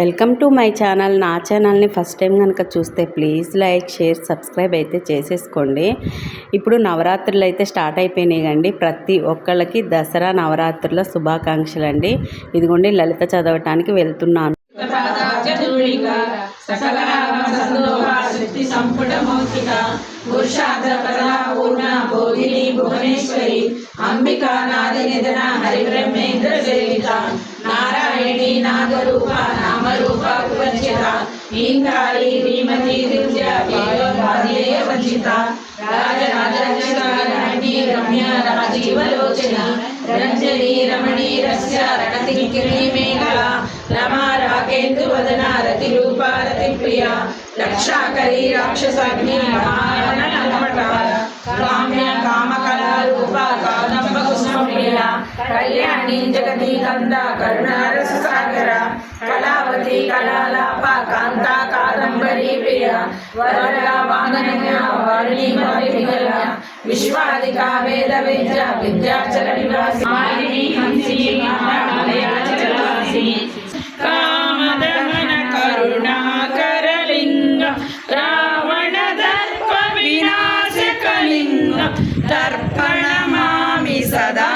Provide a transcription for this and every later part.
Welcome to my channel. నా ఛానల్ని first time కనుక చూస్తే ప్లీజ్ లైక్ షేర్ సబ్స్క్రైబ్ అయితే చేసేసుకోండి. ఇప్పుడు నవరాత్రులు అయితే స్టార్ట్ అయిపోయినాయి అండి ప్రతి ఒక్కళ్ళకి దసరా నవరాత్రుల శుభాకాంక్షలు అండి ఇదిగోండి లలిత చదవటానికి వెళ్తున్నాను. నాది నిధన హరిబ్రహ్మేంద్ర సేవిత నారాయణి నాగరూప వివర్జిత ఈంద్రాళి శ్రీమతి దివ్య దేవదేయ వంచిత రాజరాజరాజి రమ్య రాజీవలోచన రంజని రమణీ రస్య రణతి మేఘల రమా రాకేందు వదన రతి రూప రతి ప్రియ రక్షాకరి రాక్షసాగ్ని కామ్య కామ రూప लीला कल्याणी जगती कंदा कर्णारस सागरा, कलावती, कलालापा, कांता, कादंबरी, प्रिया, वरदा वांगनया वर्णी वारिगला विश्वादिका वेद वेद्य विद्याचल निवासी। मालिनी, हँसी महालयाचलवासिनी कामदहन करुणाकर लिंग रावण दर्प सदा।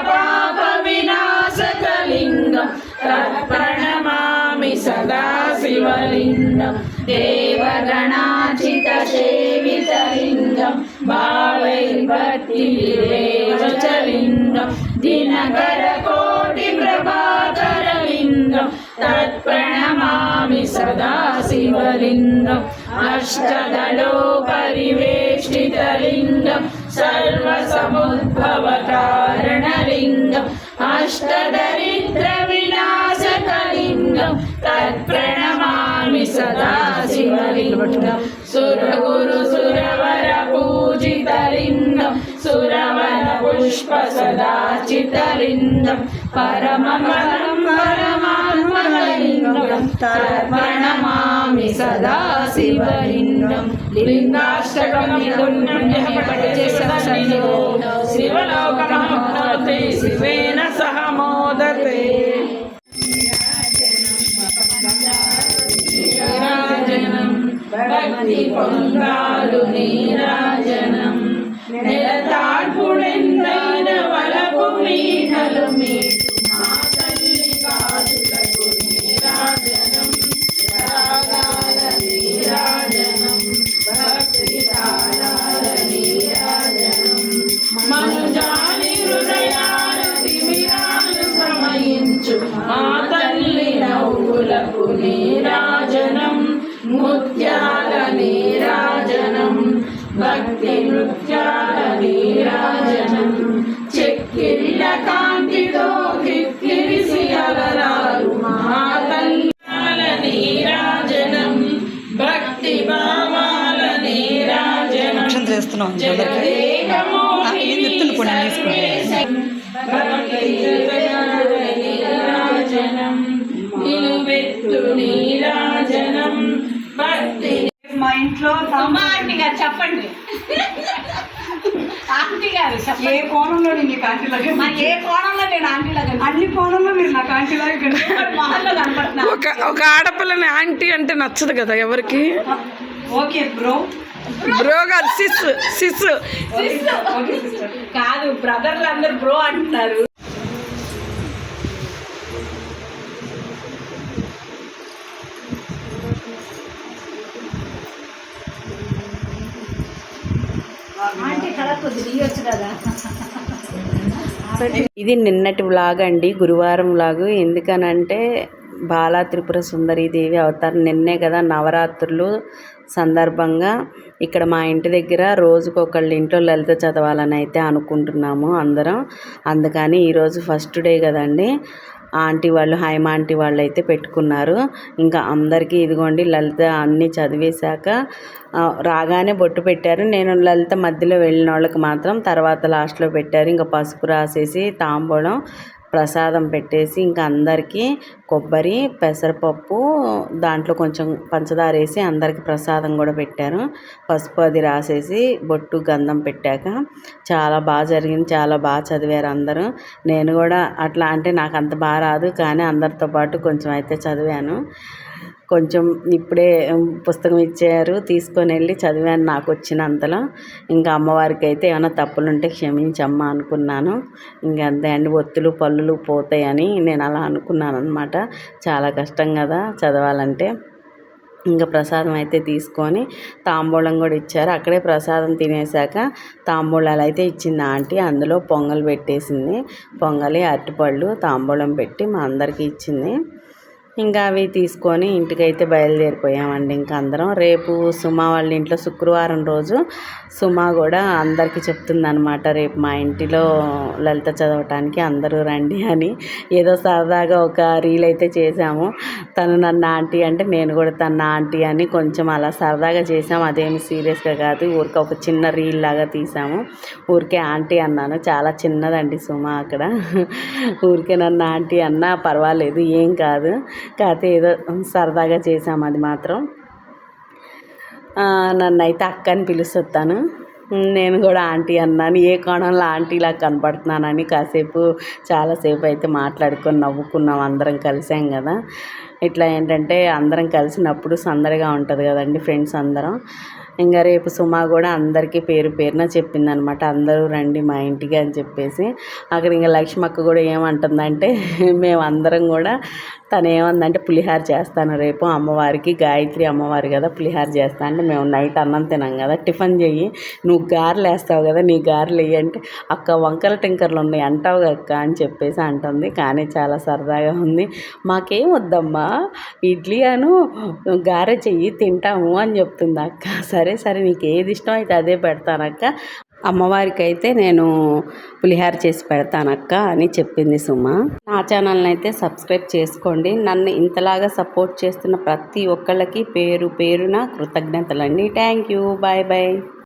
देव गणातितदे तलिङ्गतिलिङ्गकोटिप्रभातरलिङ्गणमामि सदाशिवलिङ्ग अष्टदलोपरिवेष्टितलिङ्गसमुद्भवकारणलिङ्ग अष्टदरिद्रविनाशतलिङ्ग तत्प्रण సదాశివలింగం సురగురు సురవర పూజితలింగం. సురవర పుష్ప సదాచితలింగం పరమపరం పరమాత్మలింగం. తర్పణమామి సదా శివలింగం. లింగాష్టకం శివలోకమోదతే శివేన సహ మోదతే. భక్తి పొందాలు నీరాజనం నెలతాడ్పుడెన్నైన వలపు మీనలు మీ కొన్ని మా ఇంట్లో అమ్మా ఆంటీ గారు చెప్పండి. ఆంటీ గారు ఏ కోణంలో నేను నీకు ఆంటీలాగా మరి ఏ కోణంలో నేను ఆంటీలాగా అన్ని కోణంలో మీరు నాకు ఆంటీలాగా ఒక ఆడపిల్లని ఆంటీ అంటే నచ్చదు కదా ఎవరికి? ఓకే బ్రో బ్రో కాదు సిస్ సిస్ ఓకే సిస్టర్ కాదు బ్రదర్లు అందరు బ్రో అంటున్నారు ఇది నిన్నటి వ్లాగ్ అండి గురువారం వ్లాగ్ ఎందుకనంటే బాలా త్రిపుర సుందరీదేవి అవతారం. నిన్నే కదా నవరాత్రులు సందర్భంగా ఇక్కడ మా ఇంటి దగ్గర రోజుకొకళ్ళ ఇంట్లో లలిత చదవాలని అయితే అనుకుంటున్నాము అందరం. అందుకని ఈరోజు ఫస్ట్ డే కదండి. ఆంటీ వాళ్ళు హైమ ఆంటీ వాళ్ళు అయితే పెట్టుకున్నారు. ఇంకా అందరికీ ఇదిగోండి లలిత అన్నీ చదివేశాక రాగానే బొట్టు పెట్టారు. నేను లలిత మధ్యలో వెళ్ళిన వాళ్ళకి మాత్రం తర్వాత లాస్ట్లో పెట్టారు. ఇంకా పసుపు రాసేసి తాంబూలం ప్రసాదం పెట్టేసి ఇంకా అందరికీ కొబ్బరి పెసరపప్పు దాంట్లో కొంచెం పంచదార వేసి అందరికీ ప్రసాదం కూడా పెట్టారు. పసుపు అది రాసేసి బొట్టు గంధం పెట్టాక చాలా బాగా జరిగింది చాలా బాగా చదివారు అందరూ. నేను కూడా అట్లా అంటే నాకు అంత బాగా రాదు కానీ అందరితో పాటు కొంచెం అయితే చదివాను. కొంచెం ఇప్పుడే పుస్తకం ఇచ్చారు తీసుకొని వెళ్ళి చదివాను నాకు వచ్చినంతలో. ఇంకా అమ్మవారికి అయితే ఏమైనా తప్పులు ఉంటే క్షమించమ్మా అనుకున్నాను. ఇంకా అంతే అండి ఒత్తులు పళ్ళులు పోతాయని నేను అలా అనుకున్నాను అనమాట చాలా కష్టం కదా చదవాలంటే. ఇంకా ప్రసాదం అయితే తీసుకొని తాంబూలం కూడా ఇచ్చారు. అక్కడే ప్రసాదం తినేసాక తాంబూలాలు అయితే ఇచ్చింది ఆంటీ. అందులో పొంగల్ పెట్టేసింది. పొంగలి అరటిపళ్ళు తాంబూలం పెట్టి మా అందరికీ ఇచ్చింది. ఇంకా అవి తీసుకొని ఇంటికైతే బయలుదేరిపోయామండి. ఇంకా అందరం రేపు సుమా వాళ్ళ ఇంట్లో శుక్రవారం రోజు సుమా కూడా అందరికీ చెప్తుందనమాట రేపు మా ఇంటిలో లలిత చదవటానికి అందరూ రండి అని. ఏదో సరదాగా ఒక రీల్ అయితే చేసాము తను నన్ను ఆంటీ అంటే నేను కూడా తన ఆంటీ అని కొంచెం అలా సరదాగా చేసాము అదేమి సీరియస్గా కాదు ఊరికే ఒక చిన్న రీల్ లాగా తీసాము ఊరికే ఆంటీ అన్నాను. చాలా చిన్నదండి సుమా అక్కడ. ఊరికే నన్ను ఆంటీ అన్నా పర్వాలేదు ఏం కాదు. కాకపోతే ఏదో సరదాగా చేసాము అది మాత్రం. నన్నైతే నన్ను అయితే అక్క అని పిలుస్తాను నేను కూడా ఆంటీ అన్నాను ఏ కోణంలో ఆంటీలా కనపడుతున్నానని? కాసేపు చాలాసేపు అయితే మాట్లాడుకొని నవ్వుకున్నాం అందరం కలిసాం కదా. ఇట్లా ఏంటంటే అందరం కలిసినప్పుడు సందడిగా ఉంటుంది కదండి ఫ్రెండ్స్ అందరం. ఇంకా రేపు సుమా కూడా అందరికీ పేరు పేరున చెప్పిందనమాట అందరూ రండి మా ఇంటికి అని చెప్పేసి. అక్కడ ఇంకా లక్ష్మక్క కూడా ఏమంటుందంటే మేమందరం కూడా తను ఏమందంటే పులిహార చేస్తాను. రేపు అమ్మవారికి గాయత్రి అమ్మవారు కదా పులిహార చేస్తా అంటే మేము నైట్ అన్నం తినాం కదా. టిఫిన్ చెయ్యి. నువ్వు గారెలు వేస్తావు కదా నీ గారెలు వెయ్యి అంటే అక్క వంకర టింకర్లు ఉన్నాయి అంటావు అక్క అని చెప్పేసి అంటుంది. కానీ చాలా సరదాగా ఉంది. మాకేం వద్దమ్మా ఇడ్లీ అను గారె చెయ్యి తింటాము అని చెప్తుంది అక్క. సరే సరే నీకు ఏది ఇష్టం అయితే అదే పెడతానక్క అమ్మవారికి అయితే నేను పులిహార చేసి పెడతానక్క అని చెప్పింది సుమ. నా ఛానల్ని అయితే సబ్స్క్రైబ్ చేసుకోండి. నన్ను ఇంతలాగా సపోర్ట్ చేస్తున్న ప్రతి ఒక్కళ్ళకి పేరు పేరున కృతజ్ఞతలండి. Thank you. Bye bye.